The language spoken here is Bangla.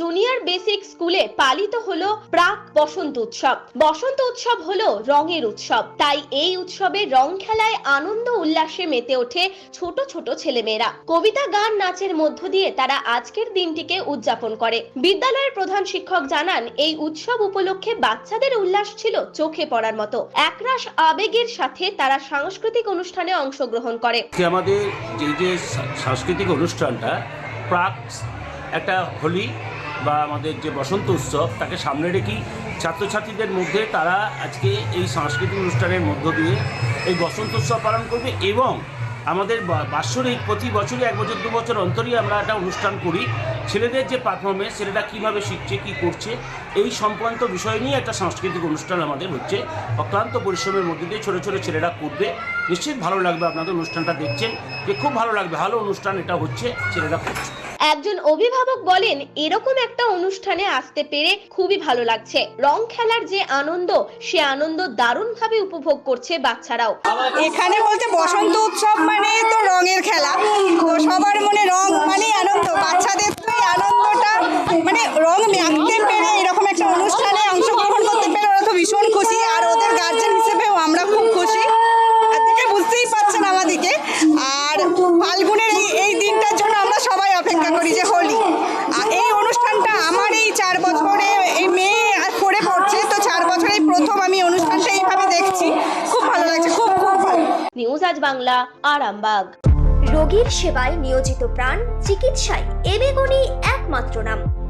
জুনিয়র বেসিক স্কুলে পালিত হলো প্রাক বসন্ত উৎসব। বসন্ত উৎসব হলো রঙের উৎসব। তাই এই উৎসবে রং খেলায় আনন্দ উল্লাসে মেতে ওঠে ছোট ছোট ছেলেমেয়েরা। কবিতা, গান, নাচের মধ্য দিয়ে তারা আজকের দিনটিকে উদযাপন করে। বিদ্যালয়ের প্রধান শিক্ষক জানান, এই উৎসব উপলক্ষে বাচ্চাদের উল্লাস ছিল চোখে পড়ার মতো। একরাশ আবেগের সাথে তারা সাংস্কৃতিক অনুষ্ঠানে অংশগ্রহণ করে। আমাদের যে যে সাংস্কৃতিক অনুষ্ঠানটা, প্রাক একটা হোলি বা আমাদের যে বসন্ত উৎসব, তাকে সামনে রেখেই ছাত্রছাত্রীদের মধ্যে তারা আজকে এই সাংস্কৃতিক অনুষ্ঠানের মধ্য দিয়ে এই বসন্ত উৎসব পালন করবে এবং আমাদের বাৎসরিক প্রতি বছরই এক বছর, দু বছর অন্তরই আমরা একটা অনুষ্ঠান করি। ছেলেদের যে পারফরমেন্স ছেলেরা কীভাবে শিখছে, কী করছে, এই সংক্রান্ত বিষয় নিয়ে একটা সাংস্কৃতিক অনুষ্ঠান আমাদের হচ্ছে। অক্লান্ত পরিশ্রমের মধ্যে দিয়ে ছোটো ছোটো ছেলেরা করবে। নিশ্চিত ভালো লাগবে আপনাদের অনুষ্ঠানটা দেখছেন। যে খুব ভালো লাগবে, ভালো অনুষ্ঠান এটা হচ্ছে ছেলেরা করছে। একজন অভিভাবক বলেন, এরকম একটা অনুষ্ঠানে আসতে পেরে খুবই ভালো লাগছে। রং খেলার যে আনন্দ, সে আনন্দ দারুণভাবে উপভোগ করছে বাচ্চারাও। এখানে বলতে বসন্ত উৎসব মানে তো রঙের খেলা। সবার মনে রং মানে আনন্দ। বাচ্চাদের তো আনন্দটা মানে রং মাখতে পেরে এরকম একটা অনুষ্ঠানে অংশগ্রহণ করতে পেরে ওরা তো ভীষণ খুশি আর ওদের গার্জেন হিসেবেও আমরা খুব খুশি আর দেখে বুঝতেই পারছেন আমাদেরকে আর ফাল্গুনের এই এই দিনটার জন্য আমরা সবাই অপেক্ষা করি যে হোলি আর এই অনুষ্ঠানটা আমার এই চার বছরে এই মেয়ে আর করে পড়ছে তো চার বছরে এই প্রথম আমি অনুষ্ঠানটা এইভাবে দেখছি খুব ভালো লাগছে খুব খুব ভালো নিউজ আজ বাংলা আরামবাগ। রোগীর সেবায় নিয়োজিত প্রাণ চিকিৎসায় এবেগুনি একমাত্র নাম।